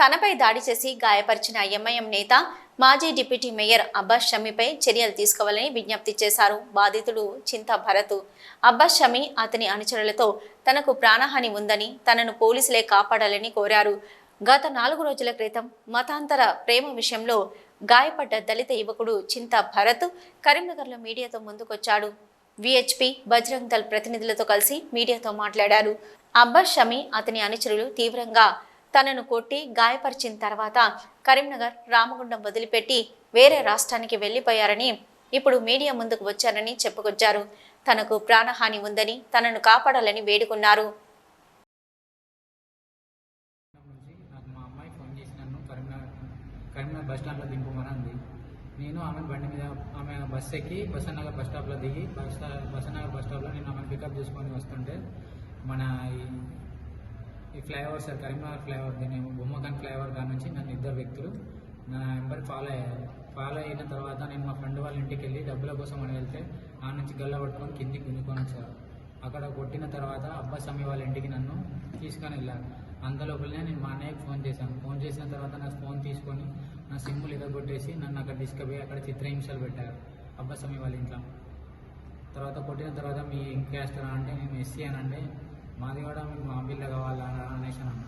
తనపై దాడి చేసి గాయపరిచిన ఎంఐఎం నేత మాజీ డిప్యూటీ మేయర్ అబ్బాస్ షమీపై చర్యలు తీసుకోవాలని విజ్ఞప్తి చేశారు. బాధితుడు చింత భరత్. అబ్బాస్ షమీ అతని అనుచరులతో తనకు ప్రాణహాని ఉందని తనను పోలీసులే కాపాడాలని కోరారు. గత నాలుగు రోజుల క్రితం మతాంతర ప్రేమ విషయంలో గాయపడ్డ దళిత యువకుడు చింత భరత్ కరీంనగర్లో మీడియాతో ముందుకొచ్చాడు. విహెచ్పి బజరంగ్ దళ్ ప్రతినిధులతో కలిసి మీడియాతో మాట్లాడారు. అబ్బాస్ షమీ అతని అనుచరులు తీవ్రంగా తనను కొట్టి గాయపరిచిన తర్వాత కరీంనగర్ రామగుండం వదిలిపెట్టి వేరే రాష్ట్రానికి వెళ్ళిపోయారని ఇప్పుడు మీడియా ముందుకు వచ్చారని చెప్పుకొచ్చారు. తనకు ప్రాణహాని ఉందని తనను కాపాడాలని వేడుకున్నారు. కరీంనగర్ బస్ స్టాండ్లో దింపమని నేను ఆమె బండి మీద ఆమె బస్ ఎక్కి బసన్నగర్ బస్ స్టాప్లో దిగి బస్ బసన్నగర్ బస్ స్టాప్లో నేను ఆమెను పికప్ చేసుకొని వస్తుంటే మన ఈ ఫ్లైఓవర్ సార్ కరీంనగర్ ఫ్లైఓవర్ దీని బొమ్మకన్ ఫ్లైఓవర్ కాడ నుంచి నన్ను ఇద్దరు వ్యక్తులు. నా నెంబర్ ఫాలో అయ్యారు. ఫాలో అయిన తర్వాత నేను మా ఫ్రెండ్ వాళ్ళ ఇంటికి వెళ్ళి డబ్బుల కోసం అని వెళ్తే ఆ నుంచి గల్ల పట్టుకొని కిందికి గుంజుకొని వచ్చారు. అక్కడ కొట్టిన తర్వాత అబ్బా అమ్మి వాళ్ళ ఇంటికి నన్ను తీసుకొని వెళ్ళాను అంతలోపలనే నేను మా అన్నయ్యకి ఫోన్ చేశాను. ఫోన్ చేసిన తర్వాత నా ఫోన్ తీసుకొని నా సిమ్ములు ఇదగొట్టేసి నన్ను అక్కడ తీసుకుపోయి అక్కడ చిత్రహింసలు పెట్టారు. అబ్బా అమ్మి వాళ్ళ ఇంట్లో. తర్వాత కొట్టిన తర్వాత మీ ఇంకేస్తారా అంటే నేను ఎస్సీ అని అంటే మాది కూడా మీకు మా బిల్ల కావాలా అనేసి అన్నాను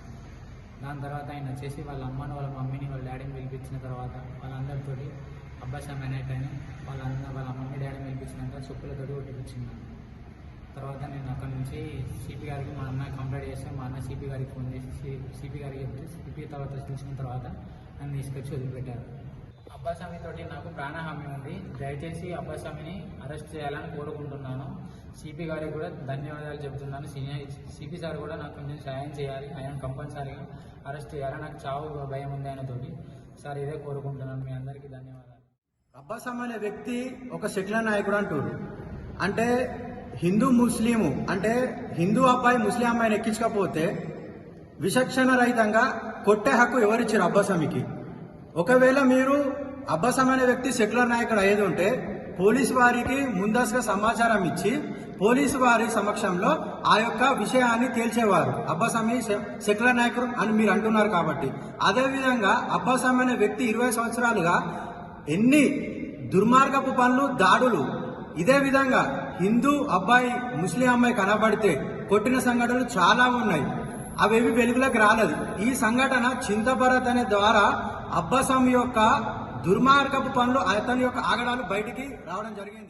దాని తర్వాత ఆయన వచ్చేసి వాళ్ళ అమ్మని వాళ్ళ మమ్మీని వాళ్ళ డాడీని పిలిపించిన తర్వాత వాళ్ళందరితోటి అబ్బాయి అన్నట్టు అని వాళ్ళందరూ వాళ్ళ మమ్మీ డాడీని పిలిపించినాక చెప్పులతోటి కొట్టిపించింది. తర్వాత నేను అక్కడి నుంచి సిపి గారికి మా అన్న కంప్లైంట్ చేస్తే మా అన్న సిపి గారికి ఫోన్ చేసి సిపి గారికి చెప్తే సిపి తర్వాత తెలిసిన తర్వాత నన్ను తీసుకొచ్చి వదిలిపెట్టారు. అబ్బాస్వామి తోటి నాకు ప్రాణహామీ ఉంది. దయచేసి అబ్బాస్వామిని అరెస్ట్ చేయాలని కోరుకుంటున్నాను. సిపి గారికి కూడా ధన్యవాదాలు చెబుతున్నాను. సీనియర్ సిపి సార్ కూడా నాకు కొంచెం సాయం చేయాలి. ఆయన కంపల్సరీగా అరెస్ట్ చేయాలి. నాకు చావు భయం ఉంది ఆయనతోటి. సార్ ఇదే కోరుకుంటున్నాను. మీ అందరికీ ధన్యవాదాలు. అబ్బాస్వామి అనే వ్యక్తి ఒక సెక్యులర్ నాయకుడు అంటారు అంటే హిందూ ముస్లిము అంటే హిందూ అబ్బాయి ముస్లిం అమ్మాయిని ఎక్కించకపోతే విచక్షణ రహితంగా కొట్టే హక్కు ఎవరిచ్చారు అబ్బాస్వామికి? ఒకవేళ మీరు అబ్బాసం అనే వ్యక్తి సెక్యులర్ నాయకుడు అయ్యేది ఉంటే పోలీసు వారికి ముందస్తుగా సమాచారం ఇచ్చి పోలీసు వారి సమక్షంలో ఆ యొక్క విషయాన్ని తేల్చేవారు. అబ్బాసామి సెక్యులర్ నాయకుడు అని మీరు అంటున్నారు కాబట్టి. అదేవిధంగా అబ్బాసామి అనే వ్యక్తి ఇరవై సంవత్సరాలుగా ఎన్ని దుర్మార్గపు పనులు దాడులు ఇదే విధంగా హిందూ అబ్బాయి ముస్లిం అమ్మాయి కనబడితే కొట్టిన సంఘటనలు చాలా ఉన్నాయి. అవేవి వెలుగులోకి రాలేదు. ఈ సంఘటన చింతభరత్ అనే ద్వారా అబ్బాసామి యొక్క దుర్మార్గపు పనులు అతని యొక్క ఆగడాలు బయటికి రావడం జరిగింది.